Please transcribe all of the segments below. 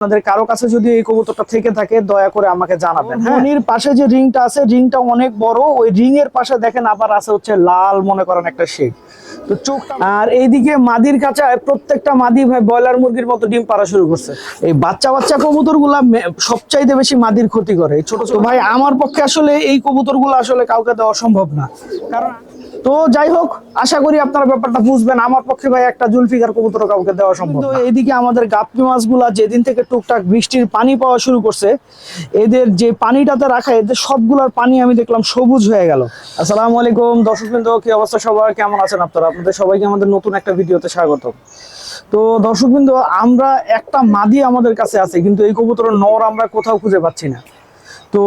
আপনাদের কারও কাছে যদি এই কবুতরটা থেকে থাকে দয়া করে আমাকে জানাবেন হ্যাঁ? মনির পাশে যে রিংটা আছে রিংটা অনেক বড় ওই রিং এর পাশে দেখেন আবার আছে হচ্ছে লাল মনে করেন একটা শেড তো চোখটা আর এইদিকে মাদির কাঁচায় প্রত্যেকটা মাদি ভাই ব্রয়লার মুরগির মতো ডিম পাড়া শুরু করছে। এই বাচ্চা বাচ্চা কবুতরগুলা সবচাইতে বেশি মাদির ক্ষতি করে। ছোট ছোট ভাই আমার পক্ষে আসলে এই কবুতরগুলো আসলে কাউকে দেওয়া সম্ভব না। কারণ তো যাই হোক আশা করি আপনারা ব্যাপারটা বুঝবেন। আমার পক্ষে ভাই একটা জুলফিকার কবুতর কাউকে দেওয়া সম্ভব না। এইদিকে আমাদের গাপ্পি মাছগুলা যেদিন থেকে টুকটাক বৃষ্টির পানি পাওয়া শুরু করছে এদের যে পানিটাতে রাখা এদের সবগুলোর পানি আমি দেখলাম সবুজ হয়ে গেল। আসসালামু আলাইকুম দর্শকবৃন্দ কি অবস্থা সবার? কেমন আছেন আপনারা? আপনাদের সবাইকে আমাদের নতুন একটা ভিডিওতে স্বাগত। তো দর্শকবৃন্দ আমরা একটা মাদি আমাদের কাছে আছে কিন্তু এই কবুতরের নর আমরা কোথাও খুঁজে পাচ্ছি না। তো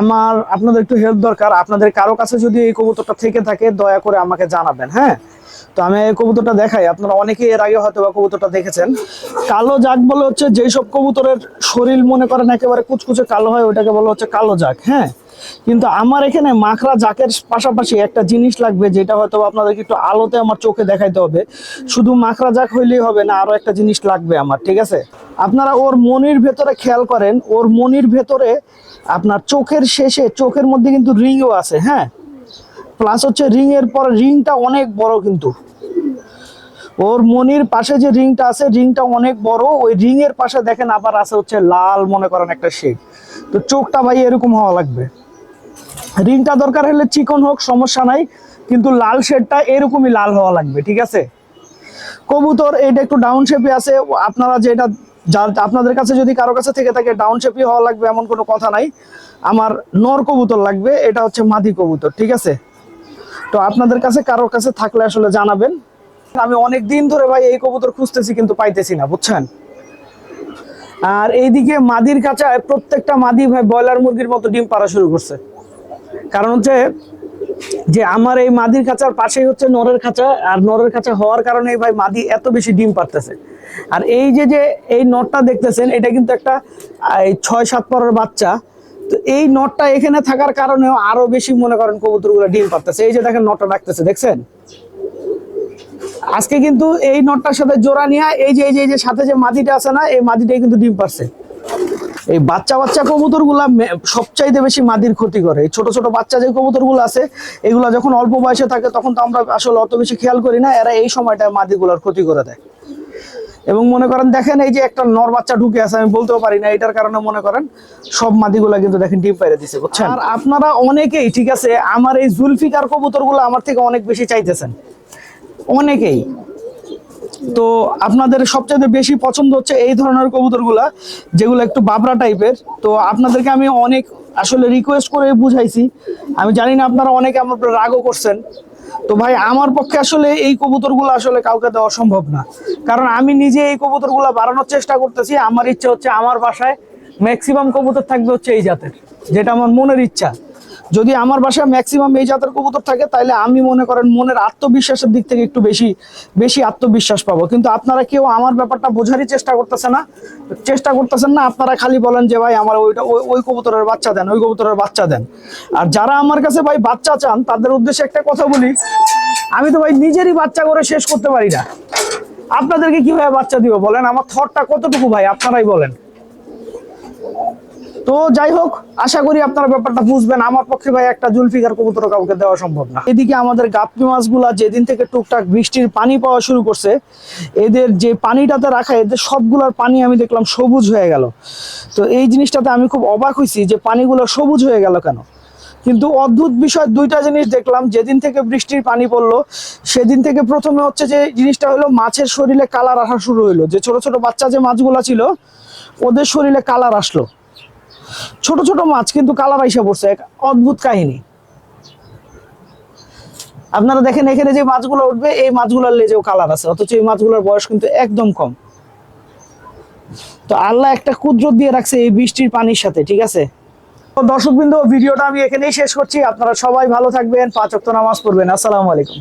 আমার, আপনাদের একটু হেল্প দরকার। আপনাদের কারও কাছে যদি এই কবুতরটা থেকে থাকে, দয়া করে আমাকে জানাবেন হ্যাঁ? তো আমি এই কবুতরটা দেখাই। আপনারা অনেকে এর আগে হয়তো বা কবুতরটা দেখেছেন। কালো জাগ বলে হচ্ছে যেই সব কবুতরের শরীর মনে করেন একেবারে কুচকুচে কালো হয় ওটাকে বলা হচ্ছে কালো জাগ হ্যাঁ? কিন্তু আমার এখানে মাখরা জাকের পাশাপাশি একটা জিনিস লাগবে, যেটা হয়তো আপনাদেরকে একটু আলোতে আমার চোখে দেখাইতে হবে। শুধু মাখরা জাক হইলেই হবে না, আরও একটা জিনিস লাগবে আমার, ঠিক আছে? আপনারা ওর মনির ভেতরে খেয়াল করেন, ওর মনির ভেতরে আপনার চোখের শেষে, চোখের মধ্যে কিন্তু রিংও আছে হ্যাঁ? প্লাস হচ্ছে রিং এর পরে রিংটা অনেক বড় কিন্তু। ওর মনির পাশে যে রিংটা আছে, রিংটা অনেক বড়, ওই রিং এর পাশে দেখেন আবার আছে হচ্ছে লাল মনে করেন একটা শেড তো চোখটা ভাই এরকম হওয়া লাগবে। রিংটা দরকার হলে চিকন হোক, সমস্যা নাই, কিন্তু লাল শেডটা এরকমই লাল হওয়া লাগবে, ঠিক আছে? কবুতর, এটা একটু ডাউন শেপে আছে, আপনারা যেটা যার আপনাদের কাছে যদি কারও কাছে থেকে থাকে ডাউন শেপই হওয়া লাগবে, এমন কোনো কথা নাই। আমার নর কবুতর লাগবে, এটা হচ্ছে মাদি কবুতর, ঠিক আছে? তো আপনাদের কাছে কারোর কাছে থাকলে আসলে জানাবেন। আমি অনেক দিন ধরে ভাই এই কবুতর খুঁজতেছি, কিন্তু পাইতেছি না, বুঝছেন? আর এইদিকে মাদির কাঁচায় প্রত্যেকটা মাদি ভাই ব্রয়লার মুরগির মতো ডিম পাড়া শুরু করছে। কারণ হচ্ছে যে আমার এই মাদির খাঁচার পাশেই হচ্ছে নরের খাঁচা, আর নরের খাঁচা হওয়ার কারণে ভাই মাদি এত বেশি ডিম পারতেছে আর এই যে যে এই নটটা দেখতেছেন, এটা কিন্তু একটা ছয়, সাত পরের বাচ্চা। তো এই নটটা এখানে থাকার কারণেও আরও বেশি মনে করেন কবুতরগুলো ডিম পারতেছে এই যে দেখেন নটটা ডাকতেছে, দেখছেন? আজকে কিন্তু এই নটটার সাথে জোড়া নিয়ে, এই যে এই যে সাথে যে মাদিটা আছে না, এই মাদিটাই কিন্তু ডিম পারছে এই বাচ্চা বাচ্চা কবুতরগুলা সবচাইতে বেশি মাদির ক্ষতি করে। এই ছোট ছোট বাচ্চা যে কবুতরগুলো আছে এগুলা যখন অল্প বয়সে থাকে তখন তো আমরা আসলে অত বেশি খেয়াল করি না এরা এই সময়টা মাদিগুলার ক্ষতি করে দেয়। এবং মনে করেন দেখেন এই যে একটা নর বাচ্চা ঢুকে আছে আমি বলতেও পারি না এটার কারণে মনে করেন সব মাদিগুলা কিন্তু দেখেন ডিম পাইরে দিছে বুঝছেন? আর আপনারা অনেকেই ঠিক আছে আমার এই জুলফিকার কবুতরগুলো আমার থেকে অনেক বেশি চাইতেছেন। অনেকেই। তো আপনাদের সবচেয়ে বেশি পছন্দ হচ্ছে এই ধরনের কবুতরগুলা, যেগুলো একটু বাবরা টাইপের। তো আপনাদেরকে আমি অনেক আসলে রিকোয়েস্ট করে বুঝাইছি। আমি জানি না আপনারা অনেকে আমার রাগও করছেন। তো ভাই, আমার পক্ষে আসলে এই কবুতরগুলো আসলে কাউকে দেওয়া সম্ভব না। কারণ আমি নিজে এই কবুতরগুলো বাড়ানোর চেষ্টা করতেছি। আমার ইচ্ছা হচ্ছে আমার বাসায় ম্যাক্সিমাম কবুতর থাকবে হচ্ছে এই জাতের, যেটা আমার মনের ইচ্ছা। যদি আমার বাসায় ম্যাক্সিমাম এই জাতের কবুতর থাকে তাহলে আমি মনে করেন মনের আত্মবিশ্বাসের দিক থেকে একটু বেশি বেশি আত্মবিশ্বাস পাবো। কিন্তু আপনারা কেউ আমার ব্যাপারটা বোঝারই চেষ্টা করতেছে না। চেষ্টা করতেছেন না, আপনারা খালি বলেন যে, ভাই, আমার ওইটা ওই কবুতরের বাচ্চা দেন, ওই কবুতরের বাচ্চা দেন। আর যারা আমার কাছে, ভাই, বাচ্চা চান, তাদের উদ্দেশ্যে একটা কথা বলি, আমি তো ভাই নিজেরই বাচ্চা করে শেষ করতে পারি না। আপনাদেরকে কীভাবে বাচ্চা দিব বলেন? আমার থরটা কতটুকু ভাই? আপনারাই বলেন। তো যাই হোক, আশা করি আপনারা ব্যাপারটা বুঝবেন। আমার পক্ষে ভাই একটা জুলফিকার কবুতর কাউকে দেওয়া সম্ভব না। এদিকে আমাদের গাপ্পি মাছগুলা যেদিন থেকে টুকটাক বৃষ্টির পানি পাওয়া শুরু করছে, এদের যে পানিটাতে রাখা, এদের সবগুলোর পানি আমি দেখলাম সবুজ হয়ে গেল। তো এই জিনিসটাতে আমি খুব অবাক হয়েছি যে পানিগুলো সবুজ হয়ে গেল কেন? কিন্তু অদ্ভুত বিষয় দুইটা জিনিস দেখলাম, যেদিন থেকে বৃষ্টির পানি পড়ল, সেদিন থেকে প্রথমে হচ্ছে যে জিনিসটা হলো মাছের শরীরে কালার আসা শুরু হলো যে ছোট ছোট বাচ্চা যে মাছগুলা ছিল, ওদের শরীরে কালার আসলো। ছোট ছোট মাছ কিন্তু কালার আইসা পড়ছে, এক অদ্ভুত কাহিনী। আপনারা দেখেন এখানে যে মাছগুলো উঠবে, এই মাছগুলোর লেজেও কালার আছে, অথচ এই মাছগুলোর বয়স কিন্তু একদম কম। তো আল্লাহ একটা কুদরত দিয়ে রাখছে এই বৃষ্টির পানির সাথে, ঠিক আছে? তো দর্শকবৃন্দ, ভিডিওটা আমি এখানেই শেষ করছি। আপনারা সবাই ভালো থাকবেন, পাঁচ ওয়াক্ত নামাজ পড়বেন। আসসালামু আলাইকুম।